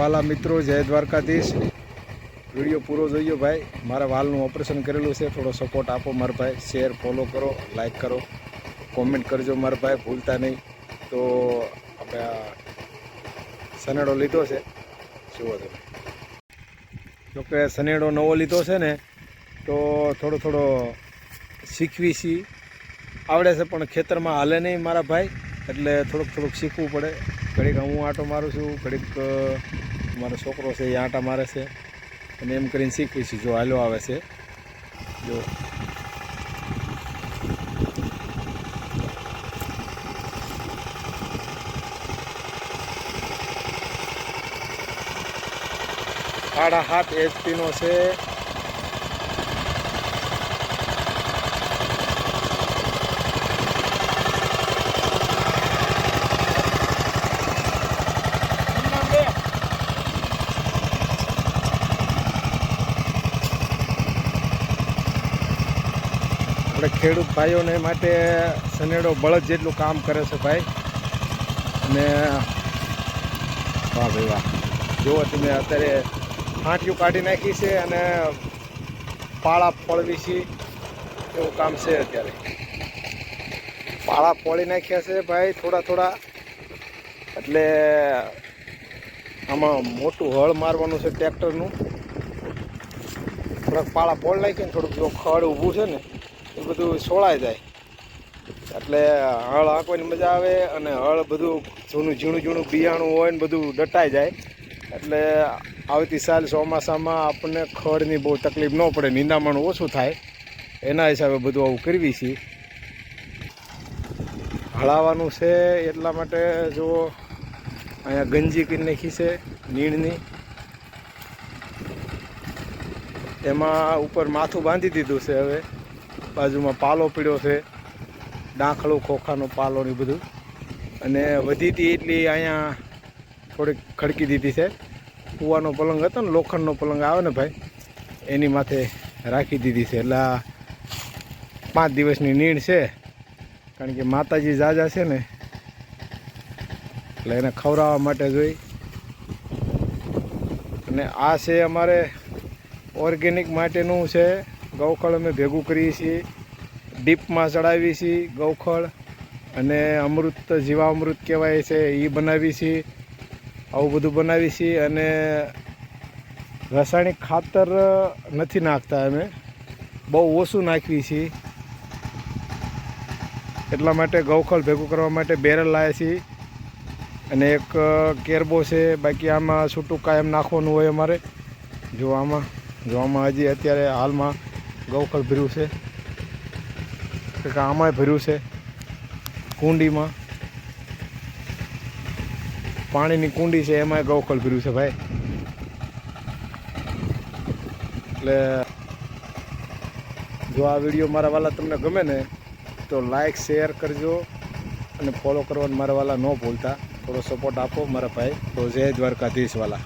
વાલા મિત્રો, જય દ્વારકાધીશ. વીડિયો પૂરો જોઈયો ભાઈ. મારા વાલનું ઓપરેશન કરેલું છે. થોડો સપોર્ટ આપો મારા ભાઈ. શેર ફોલો કરો લાઈક કરો. કોમેન્ટ કરજો મારા ભાઈ, ભૂલતા નહીં. તો આપણે આ સનેડો લીધો છે. જુઓ તમે. જોકે સનેડો નવો લીધો છે ને, તો થોડો થોડો શીખવી છી આવડે છે, પણ ખેતરમાં હાલે નહીં મારા ભાઈ. એટલે થોડુંક થોડુંક શીખવું પડે. ઘડીક હું આંટો મારું છું, ઘડીક મારો છોકરો છે એ આંટા મારે છે. અને એમ કરીને શીખવી છું જો હાલો આવે છે. જો. સાડા સાત એચપીનો છે. આપણે ખેડૂત ભાઈઓને માટે સનેડો બળદ જેટલું કામ કરે છે ભાઈ. અને વાહ ભાઈ વાહ. જુઓ તમે અત્યારે ફાંટિયું કાઢી નાખી છે અને પાળા પળવી છે. એવું કામ છે અત્યારે. પાળા પોળી નાખ્યા છે ભાઈ થોડા થોડા. એટલે આમાં મોટું હળ મારવાનું છે ટ્રેક્ટરનું. થોડાક પાળા ફોડ નાખીને થોડુંક જો ખડ ઊભું છે ને એ બધું સોળાઈ જાય. એટલે હળ હાંકવાની મજા આવે અને હળ બધું જૂનું ઝીણું ઝીણું બિયાણું હોય ને બધું દટાઈ જાય. એટલે આવતી સાલ ચોમાસામાં આપણને ખડની બહુ તકલીફ ન પડે, નિંદામણ ઓછું થાય. એના હિસાબે બધું આવું કરવી છીએ હળાવવાનું છે એટલા માટે જો અહીંયા ગંજી કરી નાખી નીણની. એમાં ઉપર માથું બાંધી દીધું છે હવે. બાજુમાં પાલો પીડ્યો છે. ડાંખળું, ખોખાનો પાલો ને બધું. અને વધી હતી એટલી અહીંયા થોડીક ખડકી દીધી છે. કૂવાનો પલંગ હતો ને, લોખંડનો પલંગ આવે ને ભાઈ, એની માથે રાખી દીધી છે. એટલે પાંચ દિવસની નીણ છે. કારણ કે માતાજી જાજા છે ને, એટલે એને ખવડાવવા માટે જોઈ. અને આ છે અમારે ઓર્ગેનિક માટેનું છે ગૌખળ અમે ભેગું કરીએ છીએ. ડીપમાં ચડાવીએ છીએ ગૌખળ અને અમૃત જીવામૃત કહેવાય છે, એ બનાવીએ છીએ. આવું બધું બનાવીએ છીએ અને રાસાયણિક ખાતર નથી નાખતા અમે. બહુ ઓછું નાખીએ છીએ. એટલા માટે ગૌખળ ભેગું કરવા માટે બેરલ લાવ્યા છીએ. અને એક કેરબો છે, બાકી આમાં છૂટું કાયમ નાખવાનું હોય અમારે. જો આમાં જો આમાં હજી અત્યારે હાલમાં ગૌખળ ભર્યું છે. કંઈક આમાંય ભર્યું છે. કુંડીમાં. પાણીની કુંડી છે, એમાંય ગૌખળ ભર્યું છે ભાઈ. એટલે જો આ વીડિયો મારા વાલા તમને ગમે ને, તો લાઈક શેર કરજો અને ફોલો કરવાનું મારા વાલા ન ભૂલતા. થોડો સપોર્ટ આપો મારા ભાઈ. તો જય દ્વારકાધીશ વાલા.